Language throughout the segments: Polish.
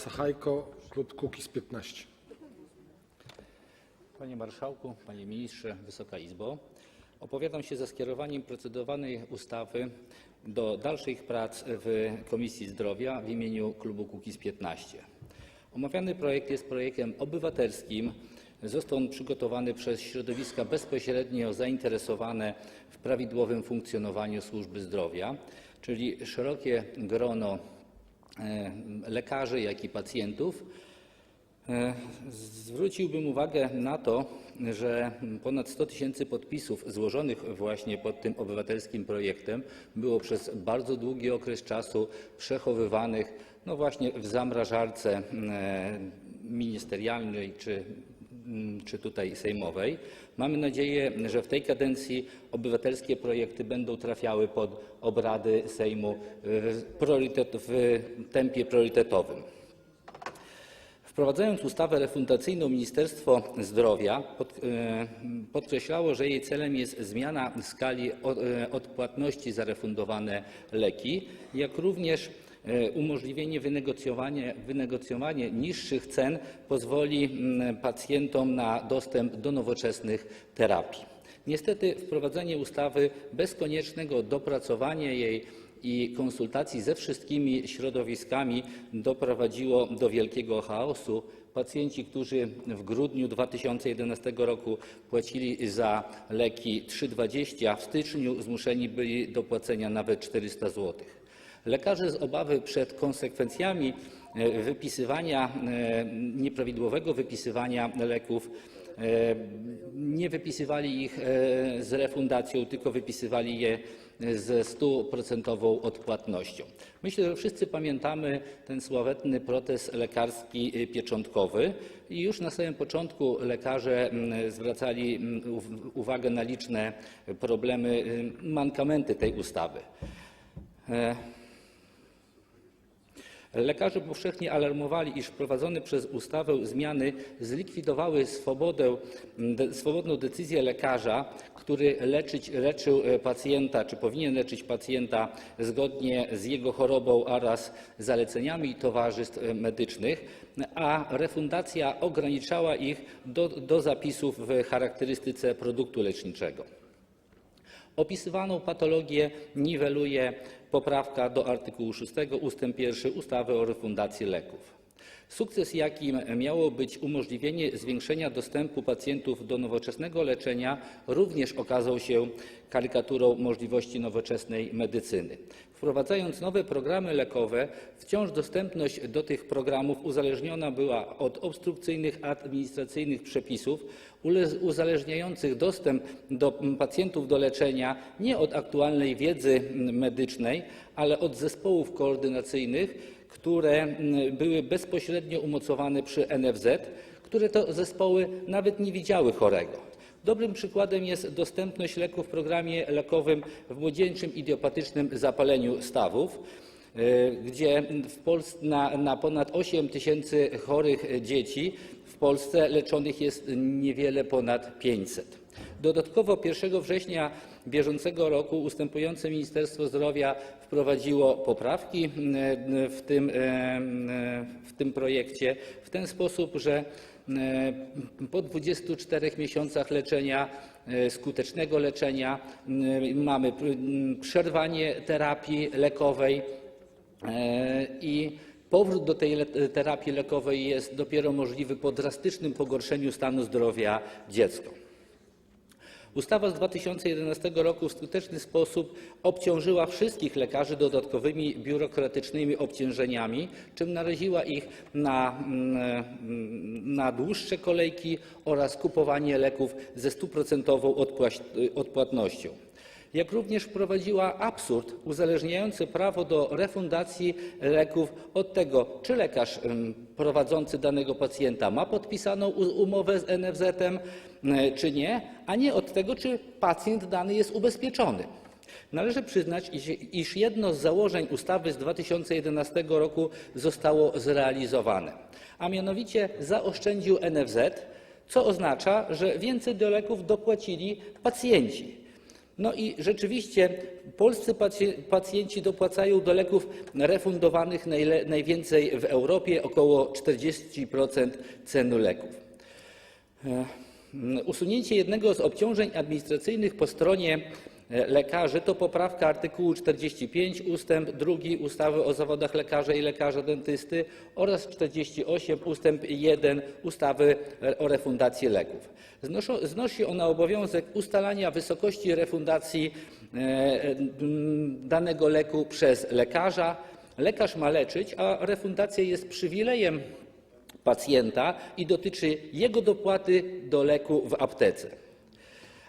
Sachajko, klub Kukiz 15. Panie Marszałku, Panie Ministrze, Wysoka Izbo! Opowiadam się za skierowaniem procedowanej ustawy do dalszych prac w Komisji Zdrowia w imieniu klubu Kukiz’15. Omawiany projekt jest projektem obywatelskim. Został on przygotowany przez środowiska bezpośrednio zainteresowane w prawidłowym funkcjonowaniu służby zdrowia, czyli szerokie grono lekarzy, jak i pacjentów. E, Zwróciłbym uwagę na to, że ponad 100 tysięcy podpisów złożonych właśnie pod tym obywatelskim projektem było przez bardzo długi okres czasu przechowywanych no właśnie w zamrażarce e, ministerialnej czy, czy tutaj sejmowej. Mamy nadzieję, że w tej kadencji obywatelskie projekty będą trafiały pod obrady Sejmu w, priorytet, w tempie priorytetowym. Wprowadzając ustawę refundacyjną, Ministerstwo Zdrowia e, podkreślało, że jej celem jest zmiana skali e, odpłatności za refundowane leki, jak również umożliwienie wynegocjowanie, wynegocjowanie niższych cen pozwoli mm, pacjentom na dostęp do nowoczesnych terapii. Niestety wprowadzenie ustawy bez koniecznego dopracowania jej i konsultacji ze wszystkimi środowiskami doprowadziło do wielkiego chaosu. Pacjenci, którzy w grudniu 2011 roku płacili za leki 3,20, w styczniu zmuszeni byli do płacenia nawet 400 zł. Lekarze z obawy przed konsekwencjami e, wypisywania, e, nieprawidłowego wypisywania leków e, nie wypisywali ich z refundacją, tylko wypisywali je ze stuprocentową odpłatnością. Myślę, że wszyscy pamiętamy ten sławetny protest lekarski pieczątkowy i już na samym początku lekarze zwracali uw- uwagę na liczne problemy, mankamenty tej ustawy. Lekarze powszechnie alarmowali, iż wprowadzone przez ustawę zmiany zlikwidowały swobodę, swobodną decyzję lekarza, który leczyć, leczył e, pacjenta, czy powinien leczyć pacjenta zgodnie z jego chorobą oraz zaleceniami towarzystw e, medycznych, a refundacja ograniczała ich do, do zapisów w charakterystyce produktu leczniczego. Opisywaną patologię niweluje poprawka do artykułu 6 ust. 1 ustawy o refundacji leków. Sukces, jakim miało być umożliwienie zwiększenia dostępu pacjentów do nowoczesnego leczenia, również okazał się karykaturą możliwości nowoczesnej medycyny. Wprowadzając nowe programy lekowe, wciąż dostępność do tych programów uzależniona była od obstrukcyjnych administracyjnych przepisów, uzależniających dostęp do pacjentów do leczenia nie od aktualnej wiedzy medycznej, ale od zespołów koordynacyjnych, które były bezpośrednio umocowane przy NFZ, które to zespoły nawet nie widziały chorego. Dobrym przykładem jest dostępność leku w programie lekowym w młodzieńczym idiopatycznym zapaleniu stawów, e, gdzie w Pols- na, na ponad 8 tysięcy chorych dzieci w Polsce leczonych jest niewiele ponad 500. Dodatkowo 1 września bieżącego roku ustępujące Ministerstwo Zdrowia wprowadziło poprawki e, w tym, e, w tym projekcie w ten sposób, że e, po 24 miesiącach leczenia, skutecznego leczenia mamy przerwanie terapii lekowej i powrót do tej terapii lekowej jest dopiero możliwy po drastycznym pogorszeniu stanu zdrowia dziecka. Ustawa z 2011 roku w skuteczny sposób obciążyła wszystkich lekarzy dodatkowymi biurokratycznymi obciążeniami, czym naraziła ich na, mm, dłuższe kolejki oraz kupowanie leków ze stuprocentową odpłaś- odpłatnością. Jak również wprowadziła absurd uzależniający prawo do refundacji leków od tego, czy lekarz prowadzący danego pacjenta ma podpisaną umowę z NFZ-em, e, czy nie, a nie od tego, czy pacjent dany jest ubezpieczony. Należy przyznać, iż jedno z założeń ustawy z 2011 roku zostało zrealizowane, a mianowicie zaoszczędził NFZ, co oznacza, że więcej do leków dopłacili pacjenci. No i rzeczywiście polscy pacje- pacjenci dopłacają do leków refundowanych najwięcej w Europie, około 40% ceny leków. E, Usunięcie jednego z obciążeń administracyjnych po stronie lekarzy to poprawka artykułu 45 ustęp 2 ustawy o zawodach lekarza i lekarza dentysty oraz 48 ustęp 1 ustawy o refundacji leków. Znosi ona obowiązek ustalania wysokości refundacji e, danego leku przez lekarza. Lekarz ma leczyć, a refundacja jest przywilejem pacjenta i dotyczy jego dopłaty do leku w aptece.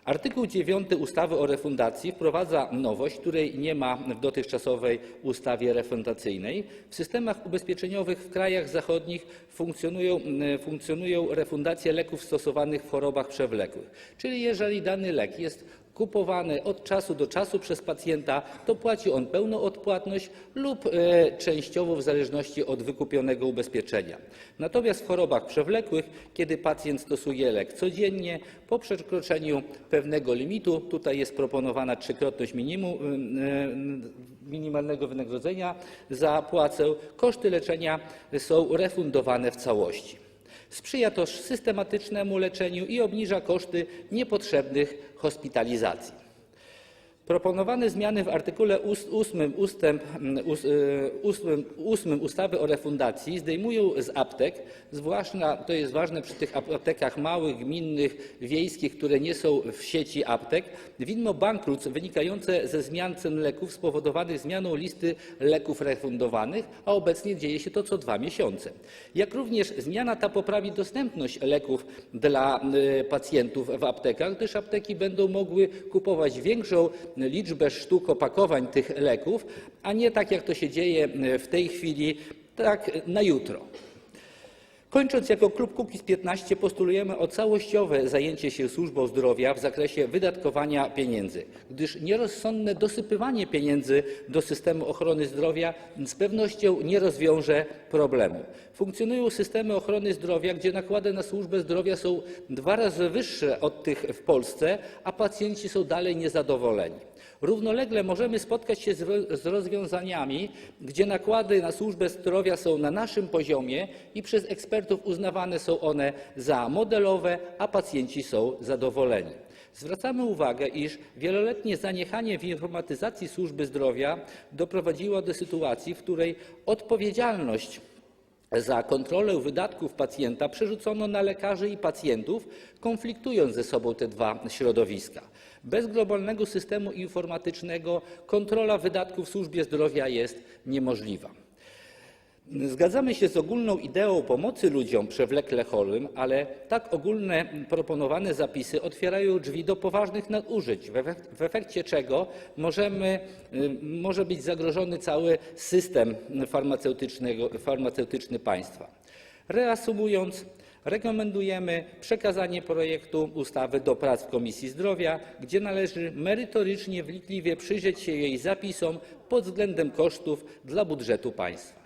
Artykuł 9 ustawy o refundacji wprowadza nowość, której nie ma w dotychczasowej ustawie refundacyjnej. W systemach ubezpieczeniowych w krajach zachodnich funkcjonują, m, funkcjonują refundacje leków stosowanych w chorobach przewlekłych. Czyli jeżeli dany lek jest kupowany od czasu do czasu przez pacjenta, to płaci on pełną odpłatność lub e, częściowo w zależności od wykupionego ubezpieczenia. Natomiast w chorobach przewlekłych, kiedy pacjent stosuje lek codziennie, po przekroczeniu pewnego limitu, tutaj jest proponowana trzykrotność e, minimalnego wynagrodzenia za płacę, koszty leczenia są refundowane w całości. Sprzyja to systematycznemu leczeniu i obniża koszty niepotrzebnych hospitalizacji. Proponowane zmiany w artykule 8 ustęp, mm, ust, y, ósmym- ósmym ustawy o refundacji zdejmują z aptek, zwłaszcza to jest ważne przy tych aptekach małych, gminnych, wiejskich, które nie są w sieci aptek, widmo bankructw wynikające ze zmian cen leków spowodowanych zmianą listy leków refundowanych, a obecnie dzieje się to co dwa miesiące. Jak również zmiana ta poprawi dostępność leków dla y, pacjentów w aptekach, gdyż apteki będą mogły kupować większą liczbę sztuk opakowań tych leków, a nie tak jak to się dzieje y, w tej chwili, tak na jutro. Kończąc, jako klub Kukiz’15 postulujemy o całościowe zajęcie się służbą zdrowia w zakresie wydatkowania pieniędzy, gdyż nierozsądne dosypywanie pieniędzy do systemu ochrony zdrowia z pewnością nie rozwiąże problemu. Funkcjonują systemy ochrony zdrowia, gdzie nakłady na służbę zdrowia są dwa razy wyższe od tych w Polsce, a pacjenci są dalej niezadowoleni. Równolegle możemy spotkać się z ro- z rozwiązaniami, gdzie nakłady na służbę zdrowia są na naszym poziomie i przez ekspertów uznawane są one za modelowe, a pacjenci są zadowoleni. Zwracamy uwagę, iż wieloletnie zaniechanie w informatyzacji służby zdrowia doprowadziło do sytuacji, w której odpowiedzialność za kontrolę wydatków pacjenta przerzucono na lekarzy i pacjentów, konfliktując ze sobą te dwa środowiska. Bez globalnego systemu informatycznego kontrola wydatków w służbie zdrowia jest niemożliwa. Zgadzamy się z ogólną ideą pomocy ludziom przewlekle chorym, ale tak ogólne proponowane zapisy otwierają drzwi do poważnych nadużyć, w efek- w efekcie czego możemy, y, może być zagrożony cały system farmaceutyczny państwa. Reasumując, rekomendujemy przekazanie projektu ustawy do prac w Komisji Zdrowia, gdzie należy merytorycznie, wnikliwie przyjrzeć się jej zapisom pod względem kosztów dla budżetu państwa.